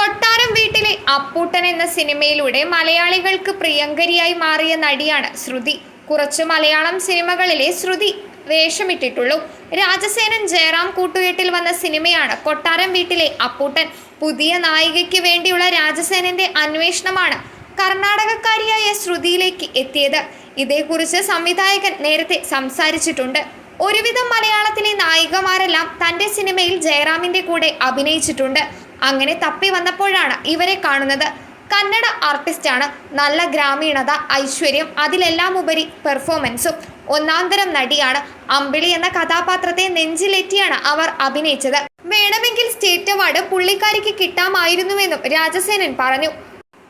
കൊട്ടാരം വീട്ടിലെ അപ്പൂട്ടൻ എന്ന സിനിമയിലൂടെ മലയാളികൾക്ക് പ്രിയങ്കരിയായി മാറിയ നടിയാണ് ശ്രുതി. കുറച്ച് മലയാളം സിനിമകളിലെ ശ്രുതി വേഷമിട്ടിട്ടുള്ളൂ. രാജസേനൻ ജയറാം കൂട്ടുകെട്ടിൽ വന്ന സിനിമയാണ് കൊട്ടാരം വീട്ടിലെ അപ്പൂട്ടൻ. പുതിയ നായികയ്ക്ക് വേണ്ടിയുള്ള രാജസേനന്റെ അന്വേഷണമാണ് കർണാടകക്കാരിയായ ശ്രുതിയിലേക്ക് എത്തിയത്. ഇതേക്കുറിച്ച് സംവിധായകൻ നേരത്തെ സംസാരിച്ചിട്ടുണ്ട്. ഒരുവിധം മലയാളത്തിലെ നായികമാരെല്ലാം തന്റെ സിനിമയിൽ ജയറാമിന്റെ കൂടെ അഭിനയിച്ചിട്ടുണ്ട്. അങ്ങനെ തപ്പി വന്നപ്പോഴാണ് ഇവരെ കാണുന്നത്. കന്നഡ ആർട്ടിസ്റ്റാണ്. നല്ല ഗ്രാമീണത ഐശ്വര്യം അതിലെല്ലാം ഉപരി പെർഫോമൻസും. ഒന്നാന്തരം നടിയാണ് അമ്പിളി എന്ന കഥാപാത്രത്തെ നെഞ്ചിലേറ്റിയാണ് അവർ അഭിനയിച്ചത്. വേണമെങ്കിൽ സ്റ്റേറ്റ് അവാർഡ് പുള്ളിക്കാരിക്ക് കിട്ടാമായിരുന്നുവെന്നും രാജസേനൻ പറഞ്ഞു.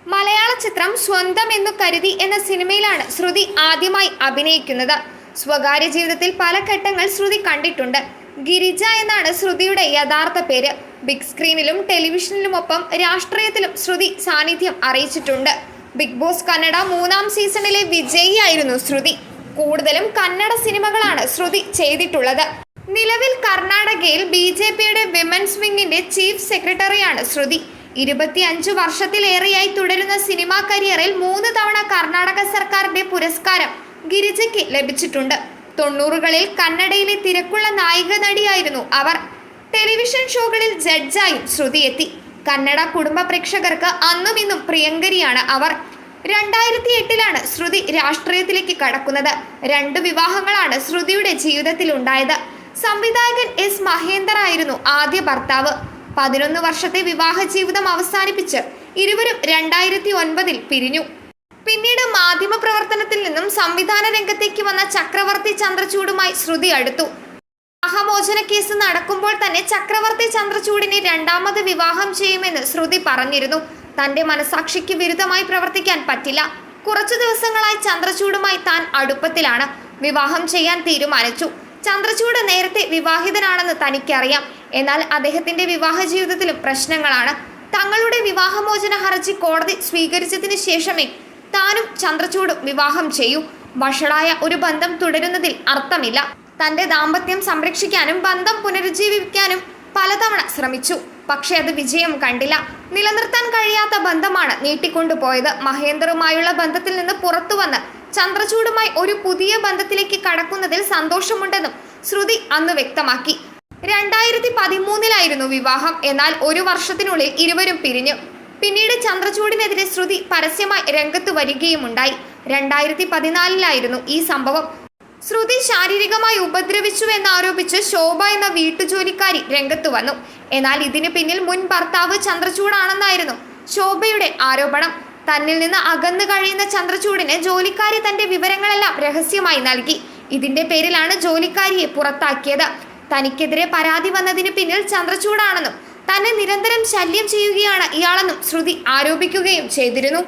മലയാള ചിത്രം സ്വന്തം എന്നു കരുതി എന്ന സിനിമയിലാണ് ശ്രുതി ആദ്യമായി അഭിനയിക്കുന്നത്. സ്വകാര്യ ജീവിതത്തിൽ പല ഘട്ടങ്ങൾ ശ്രുതി കണ്ടിട്ടുണ്ട്. ഗിരിജ എന്നാണ് ശ്രുതിയുടെ യഥാർത്ഥ പേര്. ബിഗ് സ്ക്രീനിലും ടെലിവിഷനിലുമൊപ്പം രാഷ്ട്രീയത്തിലും ശ്രുതി സാന്നിധ്യം അറിയിച്ചിട്ടുണ്ട്. ബിഗ് ബോസ് കന്നഡ മൂന്നാം സീസണിലെ വിജയിയായിരുന്നു ശ്രുതി. കൂടുതലും കന്നഡ സിനിമകളാണ് ശ്രുതി ചെയ്തിട്ടുള്ളത്. നിലവിൽ കർണാടകയിൽ ബി ജെ പിയുടെ വിമൻസ് വിങ്ങിന്റെ ചീഫ് സെക്രട്ടറിയാണ് ശ്രുതി. ഇരുപത്തിയഞ്ച് വർഷത്തിലേറെയായി തുടരുന്ന സിനിമാ കരിയറിൽ മൂന്ന് തവണ കർണാടക സർക്കാരിന്റെ പുരസ്കാരം ഗിരിജയ്ക്ക് ലഭിച്ചിട്ടുണ്ട്. തൊണ്ണൂറുകളിൽ കന്നഡയിലെ തിരക്കുള്ള നായിക നടിയായിരുന്നു അവർ. ടെലിവിഷൻ ഷോകളിൽ ജഡ്ജായും ശ്രുതി എത്തി കന്നഡ കുടുംബ പ്രേക്ഷകർക്ക് അന്നും ഇന്നും പ്രിയങ്കരിയാണ് അവർ. രണ്ടായിരത്തി എട്ടിലാണ് ശ്രുതി രാഷ്ട്രീയത്തിലേക്ക് കടക്കുന്നത്. രണ്ട് വിവാഹങ്ങളാണ് ശ്രുതിയുടെ ജീവിതത്തിൽ ഉണ്ടായത് സംവിധായകൻ എസ് മഹേന്ദർ ആയിരുന്നു ആദ്യ ഭർത്താവ്. പതിനൊന്ന് വർഷത്തെ വിവാഹ ജീവിതം അവസാനിപ്പിച്ച് ഇരുവരും രണ്ടായിരത്തി ഒൻപതിൽ പിരിഞ്ഞു. പിന്നീട് മാധ്യമ പ്രവർത്തനത്തിൽ നിന്നും സംവിധാന രംഗത്തേക്ക് വന്ന ചക്രവർത്തി ചന്ദ്രചൂഡുമായി ശ്രുതി അടുത്തു. വിവാഹമോചന കേസ് നടക്കുമ്പോൾ തന്നെ ചക്രവർത്തി ചന്ദ്രചൂഡിനെ രണ്ടാമത് വിവാഹം ചെയ്യുമെന്ന് ശ്രുതി പറഞ്ഞിരുന്നു. തന്റെ മനസാക്ഷിക്ക് വിരുദ്ധമായി പ്രവർത്തിക്കാൻ പറ്റില്ല. കുറച്ചു ദിവസങ്ങളായി ചന്ദ്രചൂഡുമായി താൻ അടുപ്പത്തിലാണ്. വിവാഹം ചെയ്യാൻ തീരുമാനിച്ചു. ചന്ദ്രചൂഡ് നേരത്തെ വിവാഹിതനാണെന്ന് തനിക്കറിയാം. എന്നാൽ അദ്ദേഹത്തിന്റെ വിവാഹ ജീവിതത്തിലും പ്രശ്നങ്ങളാണ്. തങ്ങളുടെ വിവാഹമോചന ഹർജി കോടതി സ്വീകരിച്ചതിന് ശേഷമേ താനും ചന്ദ്രചൂടും വിവാഹം ചെയ്യൂ. വഷളായ ഒരു ബന്ധം തുടരുന്നതിൽ അർത്ഥമില്ല. തന്റെ ദാമ്പത്യം സംരക്ഷിക്കാനും ബന്ധം പുനരുജ്ജീവിക്കാനും പലതവണ ശ്രമിച്ചു. പക്ഷേ അത് വിജയം കണ്ടില്ല. നിലനിർത്താൻ കഴിയാത്ത ബന്ധമാണ് നീട്ടിക്കൊണ്ടുപോയത്. മഹേന്ദ്രവുമായുള്ള ബന്ധത്തിൽ നിന്ന് പുറത്തു വന്ന് ചന്ദ്രചൂടുമായി ഒരു പുതിയ ബന്ധത്തിലേക്ക് കടക്കുന്നതിൽ സന്തോഷമുണ്ടെന്നും ശ്രുതി അന്ന് വ്യക്തമാക്കി. രണ്ടായിരത്തി പതിമൂന്നിലായിരുന്നു വിവാഹം. എന്നാൽ ഒരു വർഷത്തിനുള്ളിൽ ഇരുവരും പിരിഞ്ഞു. പിന്നീട് ചന്ദ്രചൂഡിനെതിരെ ശ്രുതി പരസ്യമായി രംഗത്ത് വരികയുമുണ്ടായി. രണ്ടായിരത്തി പതിനാലിലായിരുന്നു ഈ സംഭവം. ശ്രുതി ശാരീരികമായി ഉപദ്രവിച്ചു എന്നാരോപിച്ച് ശോഭ എന്ന വീട്ടുജോലിക്കാരി രംഗത്ത് വന്നു. എന്നാൽ ഇതിന് പിന്നിൽ മുൻ ഭർത്താവ് ചന്ദ്രചൂടാണെന്നായിരുന്നു ശോഭയുടെ ആരോപണം. തന്നിൽ നിന്ന് അകന്നു കഴിയുന്ന ചന്ദ്രചൂടിന് ജോലിക്കാരി തന്റെ വിവരങ്ങളെല്ലാം രഹസ്യമായി നൽകി. ഇതിന്റെ പേരിലാണ് ജോലിക്കാരിയെ പുറത്താക്കിയത്. തനിക്കെതിരെ പരാതി വന്നതിന് പിന്നിൽ ചന്ദ്രചൂഡാണെന്നും തന്നെ നിരന്തരം ശല്യം ചെയ്യുകയാണ് ഇയാളെന്നും ശ്രുതി ആരോപിക്കുകയും ചെയ്തിരുന്നു.